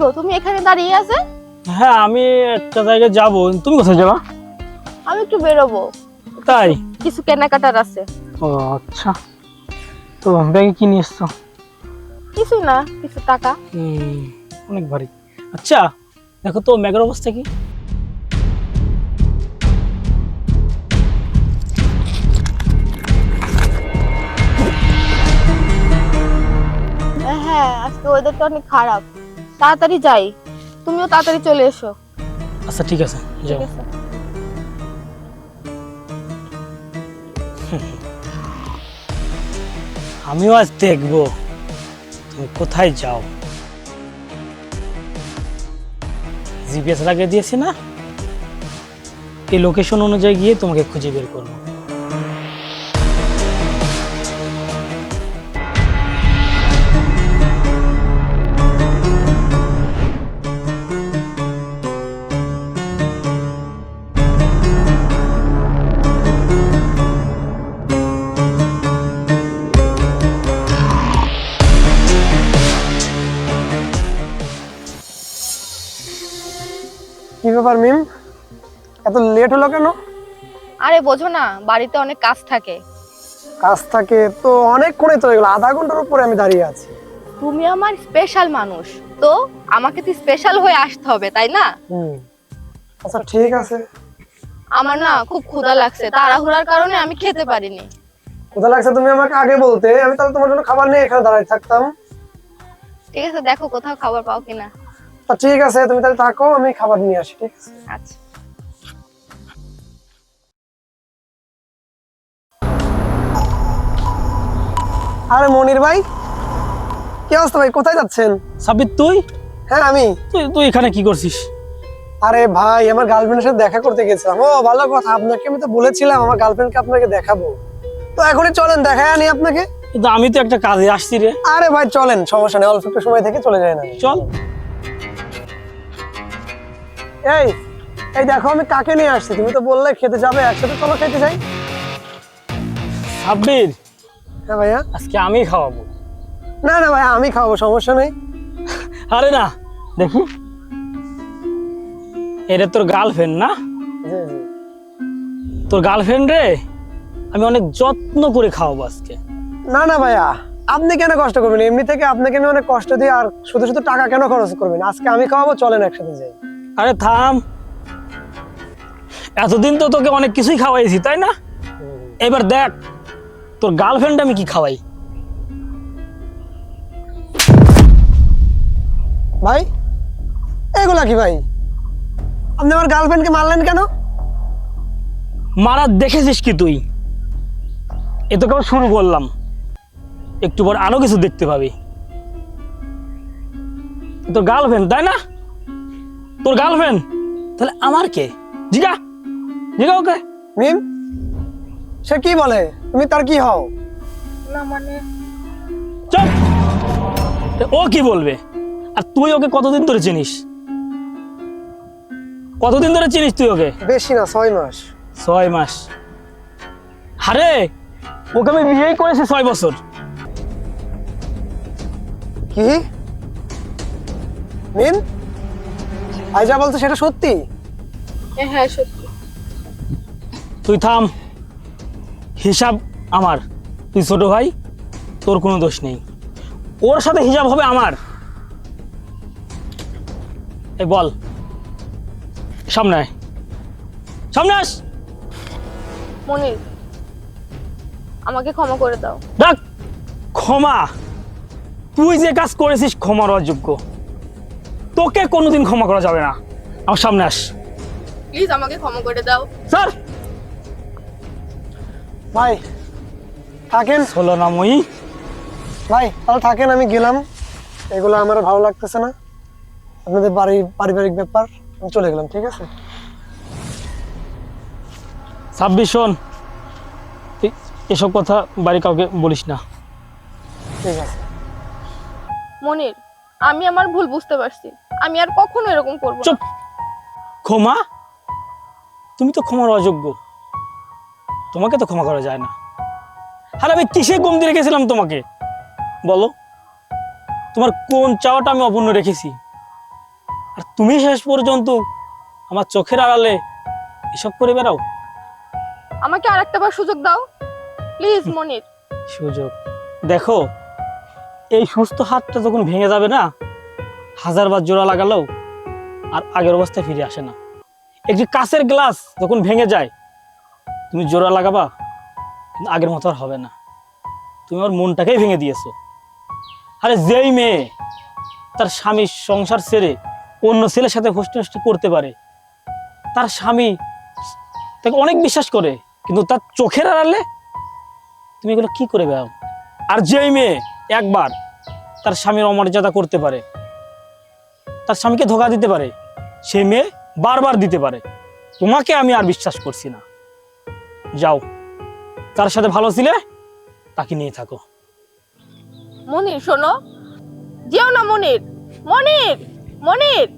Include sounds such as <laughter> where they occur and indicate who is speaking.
Speaker 1: গো তুমি এখানে দাঁড়িয়ে আছে?
Speaker 2: হ্যাঁ আমি একটা জায়গায় যাব। তুমি কোথায় যাবা?
Speaker 1: আমি একটু বেরোবো।
Speaker 2: তাই?
Speaker 1: কিছু কেনাকাটার আছে।
Speaker 2: ও আচ্ছা। তো ব্যাগে কি নিয়ে এসছো?
Speaker 1: কিছু না কিছু টাকা।
Speaker 2: হুম, অনেক ভারী। আচ্ছা দেখো তো ম্যাগের অবস্থা কি।
Speaker 1: হ্যাঁ আজকে ওয়েদারটা অনেক খারাপ। তাড়াতাড়ি যাই। তুমিও তাড়াতাড়ি চলে এসো।
Speaker 2: আচ্ছা ঠিক আছে যাও। <laughs> আমিও আজ দেখব। তুমি কোথায় যাও? জিপিএস লাগিয়ে দিয়েছি না? এই লোকেশন অনুযায়ী গিয়ে তোমাকে খুঁজে বের করব।
Speaker 3: কি ব্যাপার মিম? এত লেট হলো কেন?
Speaker 1: আরে বোঝো না বাড়িতে অনেক কাজ থাকে।
Speaker 3: কাজ থাকে তো অনেক অনেকক্ষণে তো এগুলো আধা ঘণ্টার উপরে আমি দাঁড়িয়ে আছি।
Speaker 1: তুমি আমার স্পেশাল মানুষ তো আমাকে তো স্পেশাল হয়ে আসতে হবে তাই না?
Speaker 3: হুম। আচ্ছা ঠিক আছে।
Speaker 1: আমার না খুব ক্ষুধা লাগছে তাড়াহুড়ার কারণে আমি খেতে পারিনি।
Speaker 3: কোথা লাগছে তুমি আমাকে আগে বলতে আমি তাহলে তোমার জন্য খাবার নিয়ে এখানে দাঁড়ায় থাকতাম।
Speaker 1: ঠিক আছে দেখো কোথাও খাবার পাও কিনা।
Speaker 3: ঠিক আছে তুমি তাহলে থাকো আমি খাবার নিয়ে আসি ঠিক আছে?
Speaker 1: আচ্ছা।
Speaker 3: আরে মনির ভাই কি অবস্থা ভাই কোথায় যাচ্ছেন?
Speaker 2: সাবিত তুই?
Speaker 3: হ্যাঁ আমি।
Speaker 2: তুই তুই এখানে কি করছিস?
Speaker 3: আরে ভাই আমার গার্লফ্রেন্ডের সাথে দেখা করতে গেছিলাম। ও ভালো কথা আপনাকে আমি তো বলেছিলাম আমার গার্লফ্রেন্ডকে আপনাকে দেখাবো। তো এখনই চলেন দেখায় আনি আপনাকে?
Speaker 2: কিন্তু আমি তো একটা কাজে আসছি রে।
Speaker 3: আরে ভাই চলেন সমস্যা নেই অল্প একটু সময় থেকে চলে যায় না।
Speaker 2: চল।
Speaker 3: এই এই দেখো আমি কাকে নিয়ে আসছি? তুমি তো বললে খেতে যাবে একসাথে চলো খেতে যাই।
Speaker 2: সাব্বির।
Speaker 3: হ্যাঁ ভাইয়া?
Speaker 2: আজকে আমি খাওয়াবো।
Speaker 3: না না ভাই আমি খাওয়াবো সমস্যা নেই।
Speaker 2: আরে না দেখি। এটা তোর গার্লফ্রেন্ড না? তোর গার্লফ্রেন্ড রে? আমি অনেক যত্ন করে খাওয়াবো আজকে।
Speaker 3: না না ভাইয়া আপনি কেন কষ্ট করবেন? এমনি থেকে আপনাকে আমি অনেক কষ্ট দিই আর শুধু শুধু টাকা কেন খরচ করবেন? আজকে আমি খাওয়াবো চলেন একসাথে যাই।
Speaker 2: আরে থাম। এতদিন তো তোকে অনেক কিছুই খাওয়াইছি তাই না? এবার দেখ তোর গার্লফ্রেন্ড আমি কি খাওয়াই?
Speaker 3: ভাই এগুলা কি ভাই? আপনি আমার গার্লফ্রেন্ডকে মারলেন কেন?
Speaker 2: মারা দেখেছিস কি তুই? এ তো কেবল শুরু করলাম। একটু পর আরও কিছু দেখতে পাবি। তোর গার্লফ্রেন্ড তাই না? তোর গার্লফ্রেন্ড তাহলে আমার কে? জিগা। জিগা ওকে।
Speaker 3: মিম সে কি বলে? তুমি তার কি হও?
Speaker 1: না মানে?
Speaker 2: চল। ও কি বলবে? আর তুই ওকে কতদিন ধরে চিনিস? কতদিন ধরে চিনিস তুই ওকে?
Speaker 3: বেশি না ছয় মাস।
Speaker 2: ছয় মাস। আরে ওকে আমি বিয়েই করেছি ছয় বছর।
Speaker 3: কি? মিম? ভাই যা বলতো সেটা সত্যি?
Speaker 1: হ্যাঁ সত্যি।
Speaker 2: তুই থাম। হিসাব আমার। তুই ছোট ভাই তোর কোনো দোষ নেই। ওর সাথে হিসাব হবে আমার। এই বল। সামনে আয়। সামনে আস।
Speaker 1: মনির আমাকে ক্ষমা করে দাও।
Speaker 2: ডাক ক্ষমা। তুই যে কাজ করেছিস ক্ষমার অযোগ্য তোকে কোনোদিন ক্ষমা করা যাবে না। আমার সামনে আস।
Speaker 1: প্লিজ আমাকে ক্ষমা করে দাও।
Speaker 2: স্যার!
Speaker 3: ভাই থাকেন।
Speaker 2: হলো না নামই
Speaker 3: ভাই তাহলে থাকেন আমি গেলাম। এগুলো আমার ভালো লাগতেছে না। আপনাদের বাড়ি পারিবারিক ব্যাপার। আমি চলে গেলাম ঠিক আছে?
Speaker 2: ছাব্বিশ শোন। এসব কথা বাড়ি কাউকে বলিস না।
Speaker 3: ঠিক আছে।
Speaker 1: মনির আমি আমার ভুল বুঝতে পারছি। আমি আর কখনো এরকম করব।
Speaker 2: চুপ! ক্ষমা? তুমি তো ক্ষমার অযোগ্য। তোমাকে তো ক্ষমা করা যায় না। আর আমি কিসে কমতি রেখেছিলাম তোমাকে? বলো তোমার কোন চাওয়াটা আমি অপূর্ণ রেখেছি? আর তুমি শেষ পর্যন্ত আমার চোখের আড়ালে এসব করে বেড়াও?
Speaker 1: আমাকে আর একটা বার সুযোগ দাও। প্লিজ মনির।
Speaker 2: সুযোগ। দেখো এই সুস্থ হাতটা যখন ভেঙে যাবে না, হাজারবার জোড়া লাগালেও আর আগের অবস্থায় ফিরে আসে না। একটি কাঁচের গ্লাস যখন ভেঙে যায়, তুমি জোড়া লাগাবা, কিন্তু আগের মতো আর হবে না। তুমি আমার মনটাকেই ভেঙে দিয়েছ। আরে যেই মেয়ে তার স্বামীর সংসার ছেড়ে অন্য ছেলের সাথে হোস্টি হোস্টি করতে পারে, তার স্বামী তাকে অনেক বিশ্বাস করে, কিন্তু তার চোখের আড়ালে তুমি এগুলো কি করে বেড়াও? আর যেই মেয়ে একবার তার স্বামীর অমর্যাদা করতে পারে। তার স্বামীকে ধোকা দিতে পারে। সে মেয়ে বারবার দিতে পারে। তোমাকে আমি আর বিশ্বাস করছি না। যাও তার সাথে ভালো ছিলে তাকে নিয়ে থাকো।
Speaker 1: মনির, শোনো। যেও না মনির। মনির মনির।